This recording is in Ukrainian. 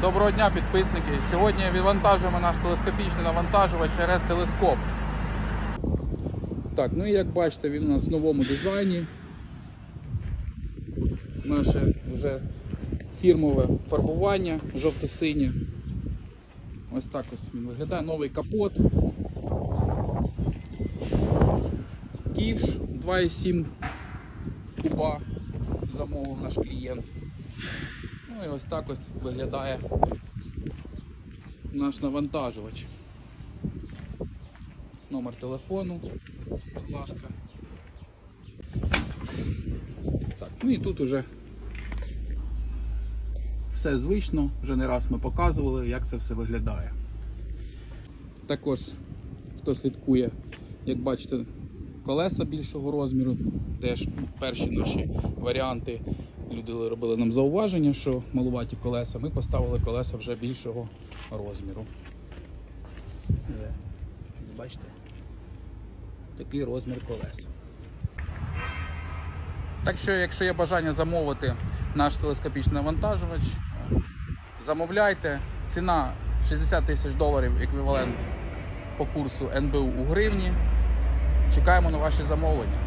Доброго дня, підписники. Сьогодні відвантажуємо наш телескопічний навантажувач РС Телескоп. Так, ну і як бачите, він у нас в новому дизайні. Наше вже фірмове фарбування жовто-синє. Ось так ось він виглядає. Новий капот. Ківш 2,7 куба замовив наш клієнт. Ну і ось так ось виглядає наш навантажувач. Номер телефону, будь ласка. Так, ну і тут уже все звично, вже не раз ми показували, як це все виглядає. Також, хто слідкує, як бачите, колеса більшого розміру. Теж перші наші варіанти. Люди робили нам зауваження, що малуваті колеса. Ми поставили колеса вже більшого розміру. Бачите? Такий розмір колес. Так що, якщо є бажання замовити наш телескопічний навантажувач, е, замовляйте. Ціна 60 тисяч доларів еквівалент по курсу НБУ у гривні. Чекаємо на ваші замовлення.